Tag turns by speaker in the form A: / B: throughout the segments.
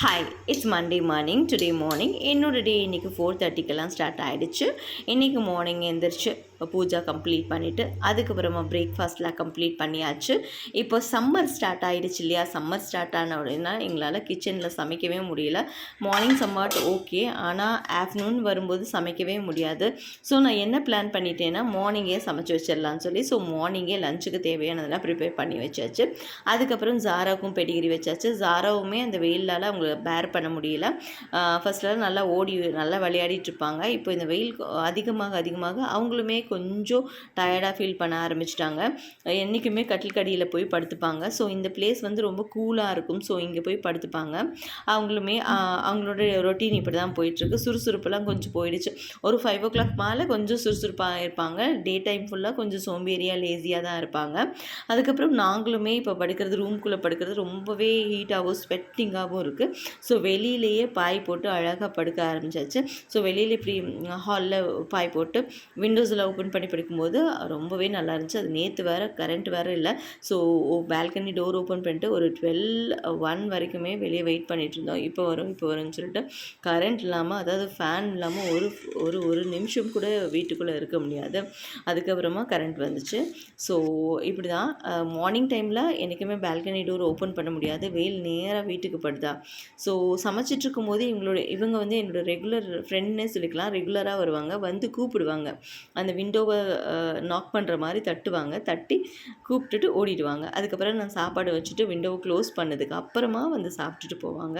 A: Hi it's Monday morning today morning என்னோட day இன்றைக்கி four தேர்ட்டிக்கெல்லாம் start ஆகிடுச்சு இன்றைக்கி மார்னிங் எழுந்திரிச்சு பூஜா கம்ப்ளீட் பண்ணிவிட்டு அதுக்கப்புறமா பிரேக்ஃபாஸ்ட்லாம் கம்ப்ளீட் பண்ணியாச்சு. இப்போ சம்மர் ஸ்டார்ட் ஆகிடுச்சு இல்லையா? சம்மர் ஸ்டார்ட் ஆன உடனே எங்களால் கிச்சனில் சமைக்கவே முடியல. மார்னிங் சம்மாட் ஓகே ஆனால் ஆஃப்டர்நூன் வரும்போது சமைக்கவே முடியாது. ஸோ நான் என்ன பிளான் பண்ணிட்டேன்னா மார்னிங்கே சமைச்சு வச்சிடலான்னு சொல்லி ஸோ மார்னிங்கே லஞ்சுக்கு தேவையானதெல்லாம் ப்ரிப்பேர் பண்ணி வச்சாச்சு. அதுக்கப்புறம் ஜாராவுக்கும் பெடிகிரி வச்சாச்சு. ஜாராவுமே அந்த வெயிலால் அவங்க பேர் பண்ண முடியல. ஃபஸ்ட்டெல்லாம் நல்லா ஓடி நல்லா விளையாடிட்டு இருப்பாங்க. இப்போ இந்த வெயில் அதிகமாக அதிகமாக அவங்களுமே கொஞ்சம் டயர்டாக ஃபீல் பண்ண ஆரம்பிச்சிட்டாங்க. என்றைக்குமே கட்டில் கடியில் போய் படுத்துப்பாங்க. ஸோ இந்த பிளேஸ் வந்து ரொம்ப கூலாக இருக்கும். ஸோ இங்கே போய் படுத்துப்பாங்க. அவங்களுமே அவங்களோட ரொட்டீன் இப்படி தான் போயிட்டுருக்கு. சுறுசுறுப்பெல்லாம் கொஞ்சம் போயிடுச்சு. ஒரு ஃபைவ் ஓ கிளாக் மேலே கொஞ்சம் சுறுசுறுப்பாக இருப்பாங்க. டே டைம் ஃபுல்லாக கொஞ்சம் சோம்பேறியாக லேசியாக தான் இருப்பாங்க. அதுக்கப்புறம் நாங்களுமே இப்போ படுக்கிறது ரூம்குள்ளே படுக்கிறது ரொம்பவே ஹீட்டாகவும் ஸ்வெட்டிங்காகவும் இருக்குது ஸோ வெளியிலேயே பாய் போட்டு அழகாக படுக்க ஆரம்பிச்சாச்சு. ஸோ வெளியில் இப்படி ஹாலில் பாய் போட்டு விண்டோஸில் ஓப்பன் பண்ணி படிக்கும்போது ரொம்பவே நல்லா இருந்துச்சு. அது நேற்று வேறு கரண்ட் வேறு இல்லை. ஸோ பால்கனி டோர் ஓப்பன் பண்ணிட்டு ஒரு டுவெல் ஒன் வரைக்குமே வெளியே வெயிட் பண்ணிகிட்டு இருந்தோம். இப்போ வரும் இப்போ வரும்னு சொல்லிட்டு கரண்ட் இல்லாமல் அதாவது ஃபேன் இல்லாமல் ஒரு ஒரு ஒரு நிமிஷம் கூட வீட்டுக்குள்ளே இருக்க முடியாது. அதுக்கப்புறமா கரண்ட் வந்துச்சு. ஸோ இப்படி தான் மார்னிங் டைமில் என்றைக்குமே பால்கனி டோர் ஓப்பன் பண்ண முடியாது. வெயில் நேராக வீட்டுக்கு படுதா. ஸோ சமைச்சிட்ருக்கும் போது இவங்களோட இவங்க வந்து என்னோடய ரெகுலர் ஃப்ரெண்ட்னே சொல்லிக்கலாம். ரெகுலராக வருவாங்க. வந்து கூப்பிடுவாங்க. அந்த விண்டோவை நாக் பண்ணுற மாதிரி தட்டுவாங்க. தட்டி கூப்பிட்டுட்டு ஓடிடுவாங்க. அதுக்கப்புறம் நான் சாப்பாடு வச்சுட்டு விண்டோவை க்ளோஸ் பண்ணதுக்கு அப்புறமா வந்து சாப்பிட்டுட்டு போவாங்க.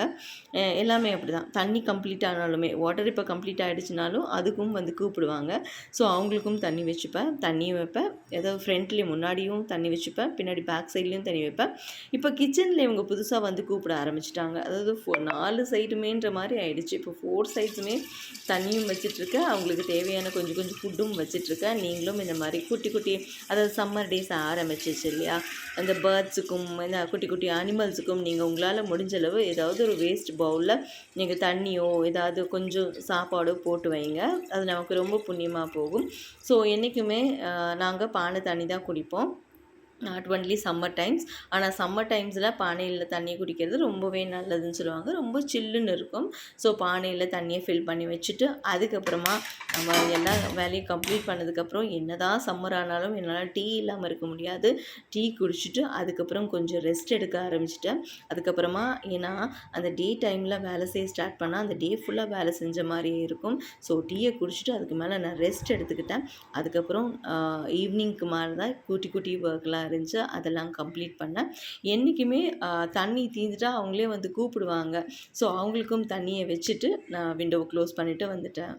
A: எல்லாமே அப்படி தான் தண்ணி கம்ப்ளீட் ஆனாலுமே வாட்டர் இப்போ கம்ப்ளீட் ஆகிடுச்சுனாலும் அதுக்கும் வந்து கூப்பிடுவாங்க. ஸோ அவங்களுக்கும் தண்ணி வச்சுப்பேன். தண்ணியும் வைப்பேன். ஏதோ ஃப்ரண்ட்லேயும் முன்னாடியும் தண்ணி வச்சுப்பேன். பின்னாடி பேக் சைட்லேயும் தண்ணி வைப்பேன். இப்போ கிச்சனில் இவங்க புதுசாக வந்து கூப்பிட ஆரம்பிச்சிட்டாங்க. அதாவது ஃபோ நாலு சைடுமேன்ற மாதிரி ஆயிடுச்சு. இப்போ ஃபோர் சைட்ஸுமே தண்ணியும் வச்சிட்ருக்கேன். அவங்களுக்கு தேவையான கொஞ்சம் கொஞ்சம் ஃபுட்டும் வச்சிட்ருக்கேன். நீங்களும் இந்த மாதிரி குட்டி குட்டி அதாவது சம்மர் டேஸ் ஆரம்பிச்சிச்சு இல்லையா? அந்த பேர்ட்ஸுக்கும் இந்த குட்டி குட்டி அனிமல்ஸுக்கும் நீங்கள் உங்களால் முடிஞ்ச அளவு ஏதாவது ஒரு வேஸ்ட் பவுலில் நீங்கள் தண்ணியோ ஏதாவது கொஞ்சம் சாப்பாடோ போட்டு வைங்க. அது நமக்கு ரொம்ப புண்ணியமாக போகும். ஸோ என்றைக்குமே நாங்கள் பானை தண்ணி தான் குடிப்போம். நாட் ஒன்லி சம்மர் டைம்ஸ் ஆனால் சம்மர் டைம்ஸில் பானையில் தண்ணி குடிக்கிறது ரொம்பவே நல்லதுன்னு சொல்லுவாங்க. ரொம்ப சில்லுன்னு இருக்கும். ஸோ பானையில் தண்ணியை ஃபில் பண்ணி வச்சுட்டு அதுக்கப்புறமா நம்ம எல்லா வேலையும் கம்ப்ளீட் பண்ணதுக்கப்புறம் என்ன தான் சம்மர் ஆனாலும் என்னால் டீ இல்லாமல் இருக்க முடியாது. டீ குடிச்சிட்டு அதுக்கப்புறம் கொஞ்சம் ரெஸ்ட் எடுக்க ஆரம்பிச்சிட்டேன். அதுக்கப்புறமா ஏன்னா அந்த டே டைமில் வேலை செய்ய ஸ்டார்ட் பண்ணால் அந்த டே ஃபுல்லாக வேலை செஞ்ச மாதிரியே இருக்கும். ஸோ டீயை குடிச்சிட்டு அதுக்கு மேலே நான் ரெஸ்ட் எடுத்துக்கிட்டேன். அதுக்கப்புறம் ஈவினிங்க்கு மேலே தான் குட்டி குட்டி ஒர்க்லாம் இருந்துச்சு அதெல்லாம் கம்ப்ளீட் பண்ணேன் என்றைக்குமே தண்ணி தீந்துட்டா அவங்களே வந்து கூப்பிடுவாங்க. ஸோ அவங்களுக்கும் தண்ணியை வச்சுட்டு நான் விண்டோவை க்ளோஸ் பண்ணிவிட்டு வந்துட்டேன்.